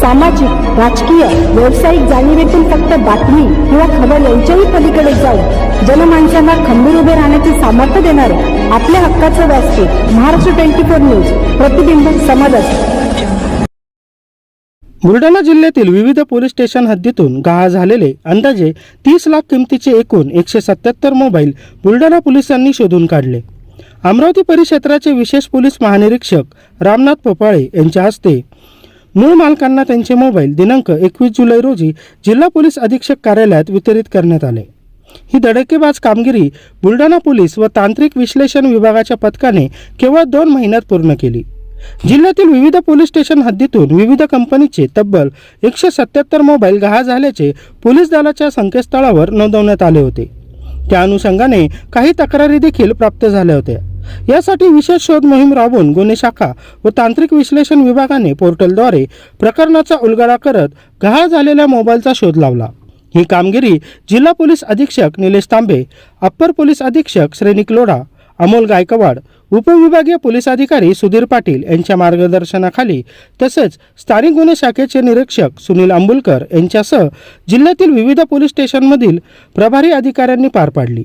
सामाजिक राजकीय व्यावसायिक जाणीवेतून फक्त बातमी किंवा खबर यांच्याही पलीकडे जाऊन जनमानसांना खंबीर उभे राहण्याचे सामर्थ्य देणारे आपल्या हक्काचं व्यासपीठ महाराष्ट्र ट्वेंटी फोर न्यूज प्रतिबिंब समाजात बुलढाणा जिल्ह्यातील विविध पोलीस स्टेशन हद्दीतून गहाळ झालेले अंदाजे तीस लाख किमतीचे एकूण एकशे सत्याहत्तर मोबाईल बुलढाणा पोलिसांनी शोधून काढले. अमरावती परिक्षेत्राचे विशेष पोलीस महानिरीक्षक रामनाथ पोपाळे यांच्या हस्ते मूळ मालकांना त्यांचे मोबाईल दिनांक एकवीस जुलै रोजी जिल्हा पोलीस अधीक्षक कार्यालयात वितरित करण्यात आले. ही धडकेबाज कामगिरी बुलढाणा पोलीस व तांत्रिक विश्लेषण विभागाच्या पथकाने केवळ दोन महिन्यात पूर्ण केली. जिल्ह्यातील विविध पोलीस स्टेशन हद्दीतून विविध कंपनीचे तब्बल एकशे सत्याहत्तर मोबाईल गहाळ झाल्याचे पोलीस दलाच्या संकेतस्थळावर नोंदवण्यात आले होते. त्या अनुषंगाने काही तक्रारी देखील प्राप्त झाल्या होत्या. यासाठी विशेष शोध मोहीम राबवून गुन्हे शाखा व तांत्रिक विश्लेषण विभागाने पोर्टलद्वारे प्रकरणाचा उलगडा करत गहाळ झालेल्या मोबाईलचा शोध लावला. ही कामगिरी जिल्हा पोलीस अधीक्षक निलेश तांबे अप्पर पोलीस अधीक्षक श्रेनिक लोढा अमोल गायकवाड उपविभागीय पोलीस अधिकारी सुधीर पाटील यांच्या मार्गदर्शनाखाली तसेच स्थानिक गुन्हे शाखेचे निरीक्षक सुनील आंबुलकर यांच्यासह जिल्ह्यातील विविध पोलीस स्टेशनमधील प्रभारी अधिकाऱ्यांनी पार पाडली.